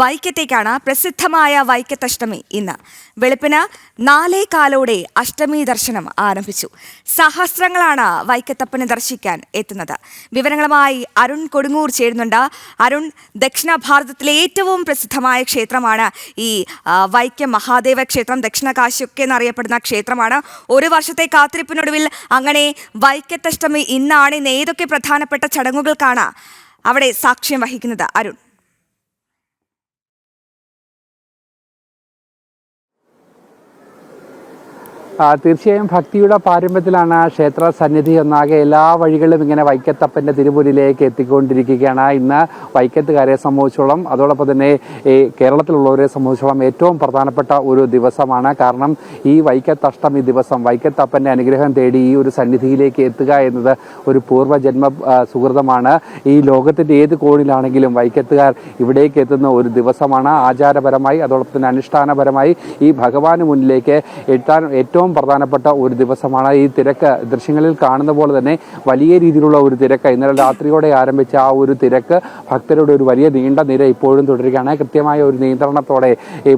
വൈക്കത്തേക്കാണ് പ്രസിദ്ധമായ വൈക്കത്തഷ്ടമി ഇന്ന്. വെളുപ്പിന് നാലേ കാലോടെ അഷ്ടമി ദർശനം ആരംഭിച്ചു. സഹസ്രങ്ങളാണ് വൈക്കത്തപ്പനെ ദർശിക്കാൻ എത്തുന്നത്. വിവരങ്ങളുമായി അരുൺ കൊടുങ്ങൂർ ചേരുന്നുണ്ട്. അരുൺ ദക്ഷിണ ഭാരതത്തിലെ ഏറ്റവും പ്രസിദ്ധമായ ക്ഷേത്രമാണ് ഈ വൈക്കം മഹാദേവ ക്ഷേത്രം. ദക്ഷിണ കാശിയൊക്കെ എന്നറിയപ്പെടുന്ന ക്ഷേത്രമാണ്. ഒരു വർഷത്തെ കാത്തിരിപ്പിനൊടുവിൽ അങ്ങനെ വൈക്കത്തഷ്ടമി ഇന്നാണ് ഇന്ന് ഏതൊക്കെ പ്രധാനപ്പെട്ട ചടങ്ങുകൾക്കാണ് അവിടെ സാക്ഷ്യം വഹിക്കുന്നത്? അരുൺ. തീർച്ചയായും ഭക്തിയുടെ പാരമ്പര്യത്തിലാണ് ക്ഷേത്ര സന്നിധി ഒന്നാകെ എല്ലാ വഴികളും ഇങ്ങനെ വൈക്കത്തപ്പന്റെ തിരുമുരിലേക്ക് എത്തിക്കൊണ്ടിരിക്കുകയാണ്. ഇന്ന് വൈക്കത്തുകാരെ സംബന്ധിച്ചോളം അതോടൊപ്പം തന്നെ ഈ കേരളത്തിലുള്ളവരെ സംബന്ധിച്ചോളം ഏറ്റവും പ്രധാനപ്പെട്ട ഒരു ദിവസമാണ്. കാരണം ഈ വൈക്കത്തഷ്ടമി ദിവസം വൈക്കത്തപ്പന്റെ അനുഗ്രഹം തേടി ഈ ഒരു സന്നിധിയിലേക്ക് എത്തുക എന്നത് ഒരു പൂർവജന്മ സുഹൃതമാണ്. ഈ ലോകത്തിന്റെ ഏത് കോണിലാണെങ്കിലും വൈക്കത്തുകാർ ഇവിടേക്ക് എത്തുന്ന ഒരു ദിവസമാണ്. ആചാരപരമായി അതോടൊപ്പം തന്നെ അനുഷ്ഠാനപരമായി ഈ ഭഗവാന് മുന്നിലേക്ക് എത്താൻ ഏറ്റവും പ്രധാനപ്പെട്ട ഒരു ദിവസമാണ് ഈ തിരക്ക്. ദൃശ്യങ്ങളിൽ കാണുന്ന പോലെ തന്നെ വലിയ രീതിയിലുള്ള ഒരു തിരക്ക്. ഇന്നലെ രാത്രിയോടെ ആരംഭിച്ച ആ ഒരു തിരക്ക് ഭക്തരുടെ ഒരു വലിയ നീണ്ട നിര ഇപ്പോഴും തുടരുകയാണ്. കൃത്യമായ ഒരു നിയന്ത്രണത്തോടെ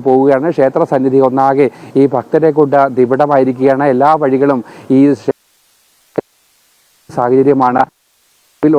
പോവുകയാണ്. ക്ഷേത്ര സന്നിധി ഒന്നാകെ ഈ ഭക്തരെ കൊണ്ട് ദിവിടമായിരിക്കുകയാണ് എല്ലാ വഴികളും ഈ സാഹചര്യമാണ്.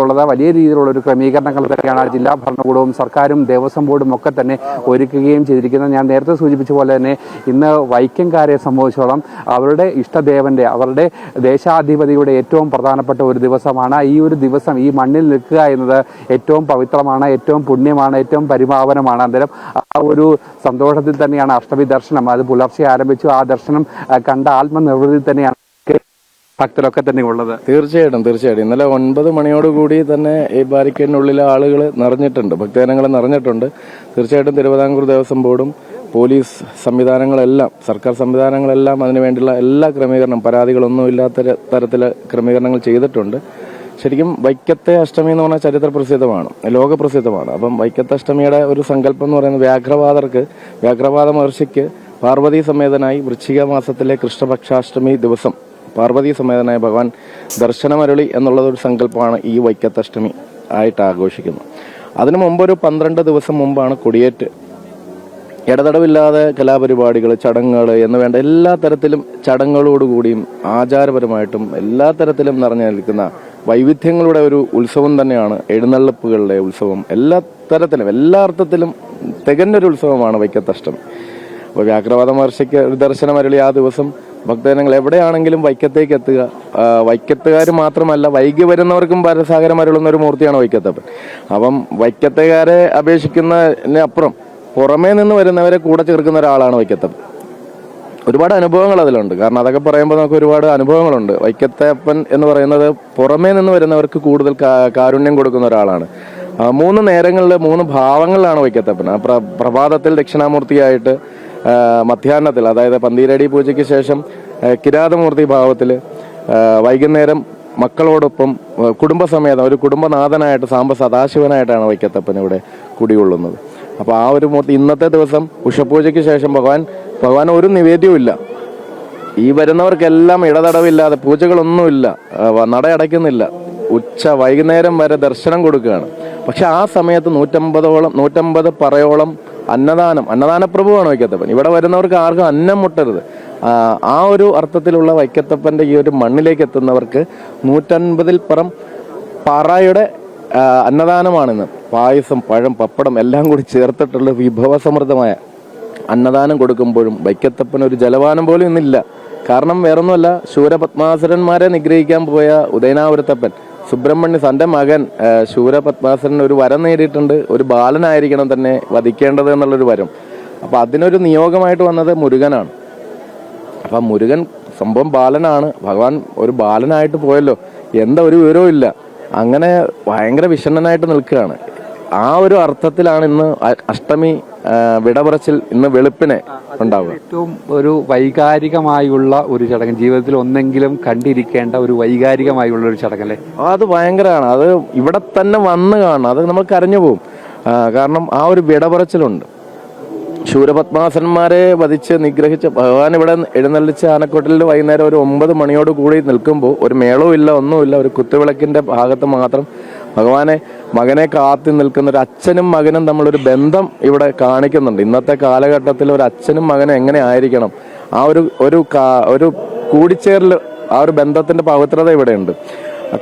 ഉള്ളത് വലിയ രീതിയിലുള്ള ഒരു ക്രമീകരണങ്ങൾ തന്നെയാണ് ജില്ലാ ഭരണകൂടവും സർക്കാരും ദേവസ്വം ബോർഡും ഒക്കെ തന്നെ ഒരുക്കുകയും ചെയ്തിരിക്കുന്നത്. ഞാൻ നേരത്തെ സൂചിപ്പിച്ച പോലെ തന്നെ ഇന്ന് വൈക്കംകാരെ സംബന്ധിച്ചോളം അവരുടെ ഇഷ്ടദേവന്റെ അവരുടെ ദേശാധിപതിയുടെ ഏറ്റവും പ്രധാനപ്പെട്ട ഒരു ദിവസമാണ് ഈ ഒരു ദിവസം. ഈ മണ്ണിൽ നിൽക്കുക എന്നത് ഏറ്റവും പവിത്രമാണ് ഏറ്റവും പുണ്യമാണ് ഏറ്റവും പരിപാവനമാണ് അന്നേരം ആ ഒരു സന്തോഷത്തിൽ തന്നെയാണ് അഷ്ടമി ദർശനം. അത് പുലർച്ചെ ആരംഭിച്ചു. ആ ദർശനം കണ്ട ആത്മനിർവൃതി തന്നെയാണ് ഭക്തരൊക്കെ തന്നെ ഉള്ളത്. തീർച്ചയായിട്ടും തീർച്ചയായിട്ടും. ഇന്നലെ ഒൻപത് മണിയോടുകൂടി തന്നെ ഈ ബാരിക്കേഡിനുള്ളിലെ ആളുകൾ നിറഞ്ഞിട്ടുണ്ട്. ഭക്തജനങ്ങൾ നിറഞ്ഞിട്ടുണ്ട്. തീർച്ചയായിട്ടും തിരുവിതാംകൂർ ദേവസ്വം ബോർഡും പോലീസ് സംവിധാനങ്ങളെല്ലാം സർക്കാർ സംവിധാനങ്ങളെല്ലാം അതിനു വേണ്ടിയുള്ള എല്ലാ ക്രമീകരണം പരാതികളൊന്നും ഇല്ലാത്ത തരത്തിൽ ക്രമീകരണങ്ങൾ ചെയ്തിട്ടുണ്ട്. ശരിക്കും വൈക്കത്തെ അഷ്ടമി എന്ന് പറഞ്ഞാൽ ചരിത്ര പ്രസിദ്ധമാണ് ലോക പ്രസിദ്ധമാണ്. അപ്പം വൈക്കത്തെ അഷ്ടമിയുടെ ഒരു സങ്കല്പം എന്ന് പറയുന്നത് വ്യാഘ്രവാദർക്ക് വ്യാഘ്രവാദ മഹർഷിക്ക് പാർവതി സമേതനായി വൃശ്ചിക മാസത്തിലെ കൃഷ്ണപക്ഷാഷ്ടമി ദിവസം പാർവതി സമേതനായ ഭഗവാൻ ദർശനമരളി എന്നുള്ളതൊരു സങ്കല്പമാണ് ഈ വൈക്കത്തഷ്ടമി ആയിട്ട് ആഘോഷിക്കുന്നത്. അതിനു മുമ്പ് ഒരു പന്ത്രണ്ട് ദിവസം മുമ്പാണ് കൊടിയേറ്റ്. ഇടതടവില്ലാതെ കലാപരിപാടികൾ ചടങ്ങുകൾ എന്ന് വേണ്ട എല്ലാ തരത്തിലും ചടങ്ങുകളോടുകൂടിയും ആചാരപരമായിട്ടും എല്ലാ തരത്തിലും നിറഞ്ഞു നിൽക്കുന്ന വൈവിധ്യങ്ങളുടെ ഒരു ഉത്സവം തന്നെയാണ് എഴുന്നള്ളിപ്പുകളുടെ ഉത്സവം. എല്ലാ തരത്തിലും എല്ലാ അർത്ഥത്തിലും തികഞ്ഞൊരു ഉത്സവമാണ് വൈക്കത്തഷ്ടം അപ്പോൾ വ്യാഘ്രവാദ മഹർഷിക്ക് ഒരു ദർശനം അരളി ആ ദിവസം ഭക്തജനങ്ങൾ എവിടെയാണെങ്കിലും വൈക്കത്തേക്ക് എത്തുക. വൈക്കത്തുകാർ മാത്രമല്ല വൈകി വരുന്നവർക്കും പരസാഗരം അരുളുന്ന ഒരു മൂർത്തിയാണ് വൈക്കത്തപ്പൻ. അപ്പം വൈക്കത്തുകാരെ അപേക്ഷിക്കുന്നതിനപ്പുറം പുറമേ നിന്ന് വരുന്നവരെ കൂടെ ചേർക്കുന്ന ഒരാളാണ് വൈക്കത്തപ്പൻ. ഒരുപാട് അനുഭവങ്ങൾ അതിലുണ്ട്. കാരണം അതൊക്കെ പറയുമ്പോൾ നമുക്ക് ഒരുപാട് അനുഭവങ്ങളുണ്ട്. വൈക്കത്തപ്പൻ എന്ന് പറയുന്നത് പുറമേ നിന്ന് വരുന്നവർക്ക് കൂടുതൽ കാരുണ്യം കൊടുക്കുന്ന ഒരാളാണ്. മൂന്ന് നേരങ്ങളിൽ മൂന്ന് ഭാവങ്ങളിലാണ് വൈക്കത്തപ്പൻ. പ്രഭാതത്തിൽ ദക്ഷിണാമൂർത്തിയായിട്ട് മധ്യാഹ്നത്തിൽ അതായത് പന്തീരടി പൂജയ്ക്ക് ശേഷം കിരാതമൂർത്തി ഭാവത്തിൽ വൈകുന്നേരം മക്കളോടൊപ്പം കുടുംബസമേതം ഒരു കുടുംബനാഥനായിട്ട് സാമ്പ സദാശിവനായിട്ടാണ് വൈക്കത്തപ്പൻ ഇവിടെ കുടികൊള്ളുന്നത്. അപ്പോൾ ആ ഒരു മൂർത്തി ഇന്നത്തെ ദിവസം ഉഷപൂജയ്ക്ക് ശേഷം ഭഗവാൻ ഭഗവാൻ ഒരു നിവേദ്യവും ഇല്ല. ഈ വരുന്നവർക്കെല്ലാം ഇടതടവില്ലാതെ പൂജകളൊന്നുമില്ല ആ, നട അടയ്ക്കുന്നില്ല ഉച്ച വൈകുന്നേരം വരെ ദർശനം കൊടുക്കുകയാണ്. പക്ഷെ ആ സമയത്ത് നൂറ്റമ്പതോളം നൂറ്റമ്പത് പറയോളം അന്നദാനം അന്നദാന പ്രഭുവാണ് വൈക്കത്തപ്പൻ. ഇവിടെ വരുന്നവർക്ക് ആർക്കും അന്നം മുട്ടരുത്. ആ, ഒരു അർത്ഥത്തിലുള്ള വൈക്കത്തപ്പന്റെ ഈ ഒരു മണ്ണിലേക്ക് എത്തുന്നവർക്ക് നൂറ്റൻപതിൽ പുറം പാറായുടെ അന്നദാനമാണിന്ന്. പായസം പഴം പപ്പടം എല്ലാം കൂടി ചേർത്തിട്ടുള്ള വിഭവസമൃദ്ധമായ അന്നദാനം കൊടുക്കുമ്പോഴും വൈക്കത്തപ്പൻ ഒരു ജലപാനം പോലും ഇന്നില്ല. കാരണം വേറൊന്നുമല്ല ശൂരപത്മാസുരന്മാരെ നിഗ്രഹിക്കാൻ പോയ ഉദയനാപുരത്തപ്പൻ സുബ്രഹ്മണ്യ തന്റെ മകൻ ആ, ശൂരപത്മാസുരൻ ഒരു വരം നേടിയിട്ടുണ്ട്. ഒരു ബാലനായിരിക്കണം തന്നെ വധിക്കേണ്ടത് എന്നുള്ളൊരു വരം. അപ്പം അതിനൊരു നിയോഗമായിട്ട് വന്നത് മുരുകനാണ്. അപ്പം മുരുകൻ സംഭവം ബാലനാണ്. ഭഗവാൻ ഒരു ബാലനായിട്ട് പോയല്ലോ. എന്താ ഒരു വിവരവും ഇല്ല. അങ്ങനെ ഭയങ്കര വിഷണ്ണനായിട്ട് നിൽക്കുകയാണ്. ആ ഒരു അർത്ഥത്തിലാണ് ഇന്ന് അഷ്ടമി വിടപറച്ചിൽ ഇന്ന് വെളുപ്പിനെ ഉണ്ടാവുക. ഏറ്റവും ഒരു വൈകാരികമായുള്ള ഒരു ചടങ്ങ്. ജീവിതത്തിൽ ഒന്നെങ്കിലും കണ്ടിരിക്കേണ്ട ഒരു വൈകാരികമായുള്ള ഒരു ചടങ്ങല്ലേ അത് ഭയങ്കരമാണ്. അത് ഇവിടെ തന്നെ വന്ന് കാണണം. അത് നമ്മൾ കരഞ്ഞു പോകും കാരണം ആ ഒരു വിടപറച്ചിലുണ്ട്. ശൂരപത്മാസന്മാരെ വധിച്ച് നിഗ്രഹിച്ച ഭഗവാൻ ഇവിടെ എഴുന്നള്ളിച്ച ആനക്കൊട്ടിൽ വൈകുന്നേരം ഒരു ഒമ്പത് മണിയോട് കൂടി നിൽക്കുമ്പോൾ ഒരു മേളവും ഇല്ല ഒന്നുമില്ല. ഒരു കുത്തുവിളക്കിന്റെ ഭാഗത്ത് മാത്രം ഭഗവാനെ മകനെ കാത്തി നിൽക്കുന്ന ഒരു അച്ഛനും മകനും തമ്മിലൊരു ബന്ധം ഇവിടെ കാണിക്കുന്നുണ്ട്. ഇന്നത്തെ കാലഘട്ടത്തിൽ ഒരു അച്ഛനും മകനും എങ്ങനെ ആയിരിക്കണം? ആ ഒരു ഒരു ഒരു കൂടിച്ചേരൽ ആ ഒരു ബന്ധത്തിന്റെ പവിത്രത ഇവിടെയുണ്ട്.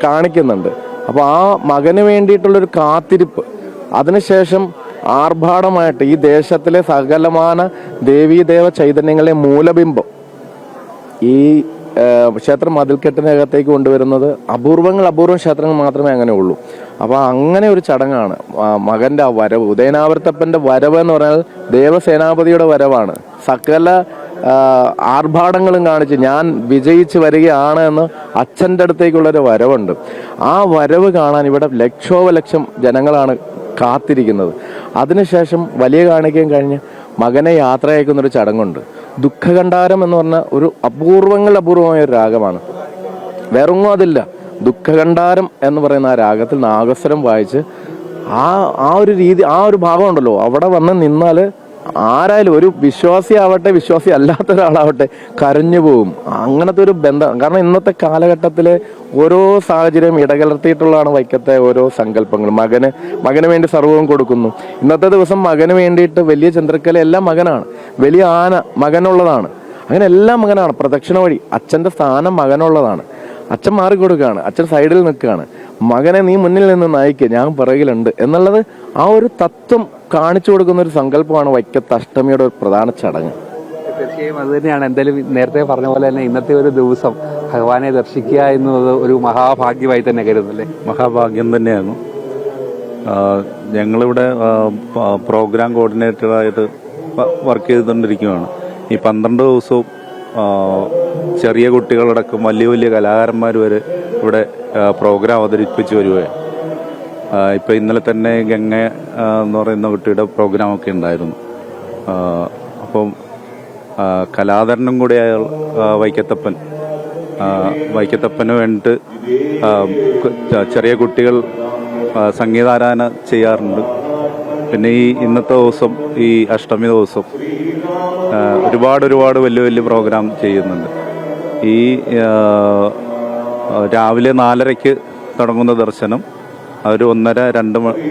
കാണിക്കുന്നുണ്ട്. അപ്പോൾ ആ മകന് വേണ്ടിയിട്ടുള്ളൊരു കാത്തിരിപ്പ് അതിനുശേഷം ആർഭാടമായിട്ട് ഈ ദേശത്തിലെ സകലമാന ദേവീദേവ ചൈതന്യങ്ങളെ മൂലബിംബം ഈ ക്ഷേത്ര മതിൽക്കെട്ടിനകത്തേക്ക് കൊണ്ടുവരുന്നത് അപൂർവങ്ങൾ അപൂർവം ക്ഷേത്രങ്ങൾ മാത്രമേ അങ്ങനെ ഉള്ളൂ. അപ്പോൾ അങ്ങനെ ഒരു ചടങ്ങാണ്. മകന്റെ ആ വരവ് ഉദയനാവർത്തപ്പന്റെ വരവ് എന്ന് പറഞ്ഞാൽ ദേവസേനാപതിയുടെ വരവാണ്. സകല ആർഭാടങ്ങളും കാണിച്ച് ഞാൻ വിജയിച്ച് വരികയാണ് എന്ന് അച്ഛന്റെ അടുത്തേക്കുള്ളൊരു വരവുണ്ട്. ആ വരവ് കാണാൻ ഇവിടെ ലക്ഷോപലക്ഷം ജനങ്ങളാണ് കാത്തിരിക്കുന്നത്. അതിനുശേഷം വലിയ കാണിക്കാൻ കഴിഞ്ഞ് മകനെ യാത്ര അയക്കുന്നൊരു ചടങ്ങുണ്ട്. ദുഃഖകണ്ഠാരം എന്ന് പറഞ്ഞ ഒരു അപൂർവങ്ങൾ അപൂർവമായ ഒരു രാഗമാണ്. വേറൊന്നും അതില്ല. ദുഃഖകണ്ഠാരം എന്ന് പറയുന്ന ആ രാഗത്തിൽ നാഗസ്വരം വായിച്ച് ആ ആ ഒരു രീതി ആ ഒരു ഭാഗമുണ്ടല്ലോ അവിടെ വന്ന് നിന്നാൽ ആരായാലും ഒരു വിശ്വാസി ആവട്ടെ വിശ്വാസി അല്ലാത്ത ഒരാളാവട്ടെ കരഞ്ഞു പോവും. അങ്ങനത്തെ ഒരു ബന്ധം. കാരണം ഇന്നത്തെ കാലഘട്ടത്തിലെ ഓരോ സാഹചര്യം ഇടകലർത്തിയിട്ടുള്ളതാണ് വൈക്കത്തെ ഓരോ സങ്കല്പങ്ങളും മകന് മകന് വേണ്ടി സർവവും കൊടുക്കുന്നു. ഇന്നത്തെ ദിവസം മകന് വേണ്ടിയിട്ട് വലിയ ചന്ദ്രക്കല എല്ലാം മകനാണ്. വലിയ ആന മകനുള്ളതാണ്. അങ്ങനെ എല്ലാം മകനാണ്. പ്രദക്ഷിണ വഴി അച്ഛന്റെ സ്ഥാനം മകനുള്ളതാണ്. അച്ഛൻ മാറി മാറിക്കൊടുക്കുകയാണ് അച്ഛൻ സൈഡിൽ നിൽക്കുകയാണ്. മകനെ നീ മുന്നിൽ നിന്ന് നയിക്കുക ഞാൻ പിറകിലുണ്ട്. എന്നുള്ളത് ആ ഒരു തത്വം കാണിച്ചു കൊടുക്കുന്ന ഒരു സങ്കല്പമാണ് വൈക്കത്ത് അഷ്ടമിയുടെ ഒരു പ്രധാന ചടങ്ങ്. തീർച്ചയായും അത് തന്നെയാണ്. എന്തായാലും നേരത്തെ പറഞ്ഞ പോലെ തന്നെ ഇന്നത്തെ ഒരു ദിവസം ഭഗവാനെ ദർശിക്കുക എന്നത് ഒരു മഹാഭാഗ്യമായി തന്നെ കരുതല്ലേ? മഹാഭാഗ്യം തന്നെയാണ്. ഞങ്ങളിവിടെ പ്രോഗ്രാം കോർഡിനേറ്ററായിട്ട് വർക്ക് ചെയ്തുകൊണ്ടിരിക്കുകയാണ്. ഈ പന്ത്രണ്ട് ദിവസവും ചെറിയ കുട്ടികളടക്കം വലിയ വലിയ കലാകാരന്മാർ വരെ ഇവിടെ പ്രോഗ്രാം അവതരിപ്പിച്ച് വരികയാണ് ആ, ഇപ്പൊ ഇന്നലെ തന്നെ ഗംഗ എന്ന് പറയുന്ന കുട്ടിയുടെ പ്രോഗ്രാമൊക്കെ ഉണ്ടായിരുന്നു. അപ്പം കലാധരനും ആ, വൈക്കത്തപ്പൻ വൈക്കത്തപ്പന് വേണ്ടിയിട്ട് ചെറിയ കുട്ടികൾ സംഗീതാരാധന ചെയ്യാറുണ്ട്. പിന്നെ ഈ ഇന്നത്തെ ദിവസം ഈ അഷ്ടമി ദിവസം ഒരുപാട് ഒരുപാട് വലിയ വലിയ പ്രോഗ്രാം ചെയ്യുന്നുണ്ട്. ഈ രാവിലെ നാലരയ്ക്ക് തുടങ്ങുന്ന ദർശനം ഒരു ഒന്നര രണ്ട് മണി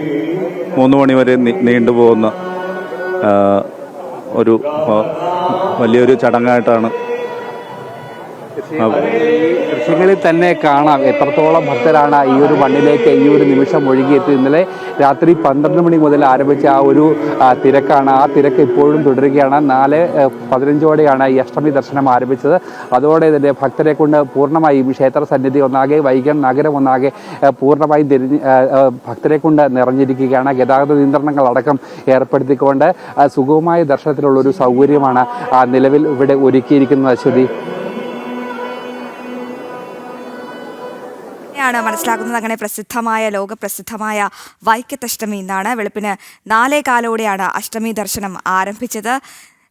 മൂന്ന് മണി വരെ നീണ്ടു നീണ്ടുപോകുന്ന ഒരു വലിയൊരു ചടങ്ങായിട്ടാണ് ദൃശ്യങ്ങളിൽ തന്നെ കാണാം. എത്രത്തോളം ഭക്തരാണ് ഈ ഒരു മണ്ണിലേക്ക് ഈ ഒരു നിമിഷം ഒഴുകിയെത്തി ഇന്നലെ രാത്രി പന്ത്രണ്ട് മണി മുതൽ ആരംഭിച്ച ആ ഒരു തിരക്കാണ്. ആ തിരക്ക് ഇപ്പോഴും തുടരുകയാണ്. നാല് പതിനഞ്ചോടെയാണ് ഈ അഷ്ടമി ദർശനം ആരംഭിച്ചത്. അതോടെ തന്നെ ഭക്തരെ കൊണ്ട് പൂർണമായും ക്ഷേത്ര സന്നിധി ഒന്നാകെ വൈകൻ നഗരം ഒന്നാകെ പൂർണമായും തിരിഞ്ഞ് ഭക്തരെ കൊണ്ട് നിറഞ്ഞിരിക്കുകയാണ്. ഗതാഗത നിയന്ത്രണങ്ങൾ അടക്കം ഏർപ്പെടുത്തിക്കൊണ്ട് സുഗമമായ ദർശനത്തിലുള്ള ഒരു സൗകര്യമാണ് നിലവിൽ ഇവിടെ ഒരുക്കിയിരിക്കുന്നത്. അശ്വതി ാണ് മനസ്സിലാക്കുന്നത്? അങ്ങനെ പ്രസിദ്ധമായ ലോകപ്രസിദ്ധമായ വൈക്കത്തഷ്ടമി എന്നാണ് വെളുപ്പിന് നാലേ കാലോടെയാണ് അഷ്ടമി ദർശനം ആരംഭിച്ചത്.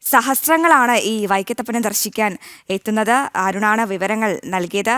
സഹസ്രങ്ങളാണ് ഈ വൈക്കത്തപ്പനെ ദർശിക്കാൻ എത്തുന്നത്. അരുണാണ് വിവരങ്ങൾ നൽകിയത്.